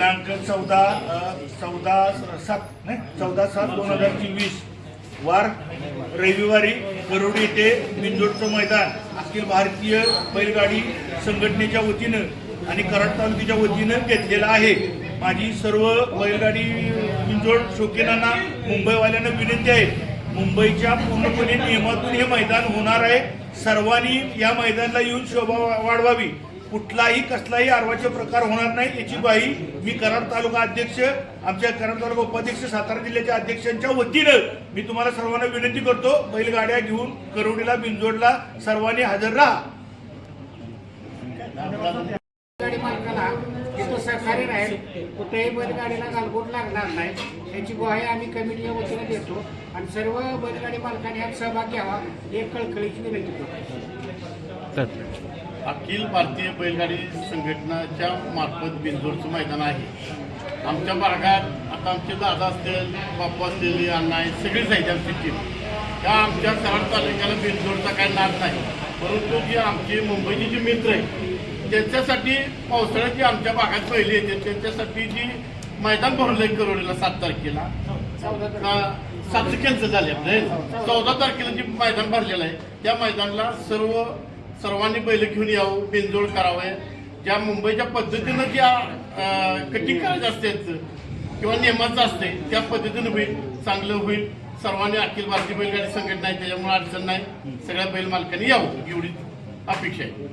दिनांक चौदा चौदा सात नाही चौदा सात दोन हजार चोवीस वार रविवारी गरुडी येथे बिंदोडचं मैदान अखिल भारतीय बैलगाडी संघटनेच्या वतीनं आणि कराड तालुक्याच्या वतीनं घेतलेलं आहे. माझी सर्व बैलगाडी बिंजोड शौकीनांना मुंबईवाल्यांना विनंती आहे. मुंबईच्या पूर्णपणे नियमातून हे मैदान होणार आहे. सर्वांनी या मैदानाला येऊन शोभा वाढवावी. कुठलाही कसलाही आरवाचे प्रकार होणार नाही याची ग्वाही मी कराड तालुका अध्यक्ष आमच्या कराड तालुका उपाध्यक्ष सातारा जिल्ह्याच्या अध्यक्षांच्या वतीनं मी तुम्हाला सर्वांना विनंती करतो बैलगाड्या घेऊन करोडीला बिंजोडला सर्वांनी हजर राहा. गाडी मालकाला तिथं सहकार्य राहील कुठेही बैलगाडीला गालबोट लागणार नाही याची ग्वाही आम्ही कमिटीच्या वतीने देतो आणि सर्व बैलगाडी मालकांनी यात सहभाग घ्यावा एक कळकळीची विनंती करतो. अखिल भारतीय बैलगाडी संघटनाच्या मार्फत बिंजोरचं मैदान आहे. आमच्या भागात आता आमचे दादा असतील बाप्पा असतील अण्णा आहेत सगळीच आहेत आमची टीम त्या आमच्या कराड तालुक्याला बिंजोरचा काही नाद नाही. परंतु जी आमची मुंबईची जी मित्र आहेत त्यांच्यासाठी पावसाळ्यात जी आमच्या भागात पहिली येते. त्यांच्यासाठी जी मैदान भरलं आहे करोडीला सात तारखेला सात सातशे कॅन्सल झाले आपले. चौदा तारखेला जे मैदान भरलेलं आहे त्या मैदानाला सर्व सर्वांनी बैल घेऊन यावं बिनजोड करावे. ज्या मुंबईच्या पद्धतीनं ज्या कटिंग करायचं असते किंवा नियमाचं असते त्या पद्धतीनं होईल चांगलं होईल. सर्वांनी अखिल भारतीय बैलगाडी संघटना आहे त्याच्यामुळे अडचण नाही. सगळ्या बैल मालकांनी यावं एवढी अपेक्षा आहे.